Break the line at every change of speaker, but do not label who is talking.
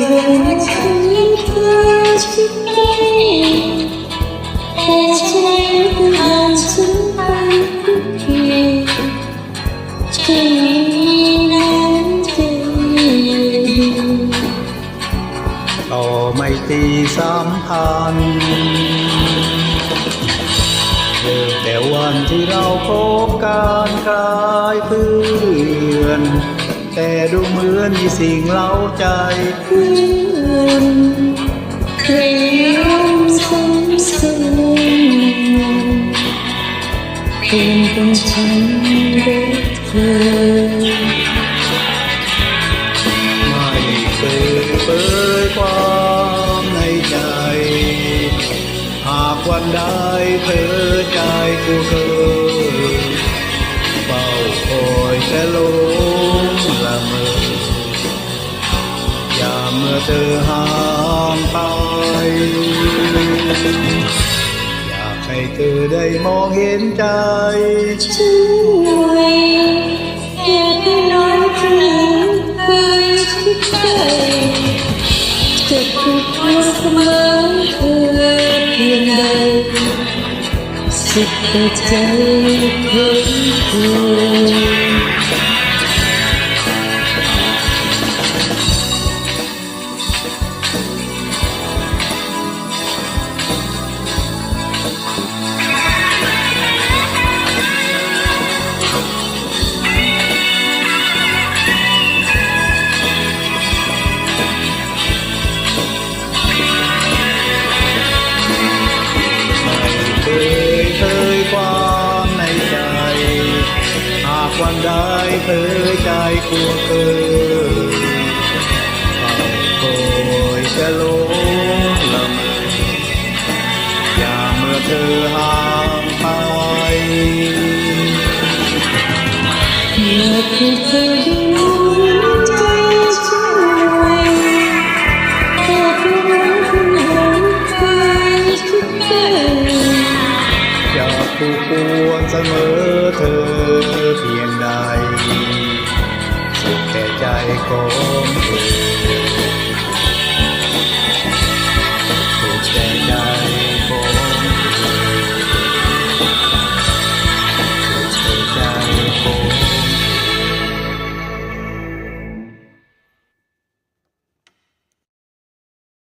ต่ใจห่างฉันไปทุกทีที่น้ำใจ
ต่อไม่ตีสัมพันเริ่มแต่วันที่เราพบกันกลายเพื่อน แต่ดูเหมือนมีสิ่งเล่าใจ
เพื่อนเคยร่วมสมสัญเพียงเป็นฉันรักเธอ
ไม่เคยเปิดความในใจ หากวันใดเผลอใจกูเคย เมื่อเธอห่างไป อยากให้เธอได้มองเห็นใจ
ฉันหน่อยอยากให้น้อยครั้งเคยชิดใกล้จะถูกทำเสมอเธอเพียงใดสุดแต่ใจขอเธอ
เธอใจกลัวเกินเป่อยจะลงลำอย่าเมื่อเธอห่างไปเมื่
อเธออยู่ผู้ควรเสมอเธอ
เพียงใด ใจโกง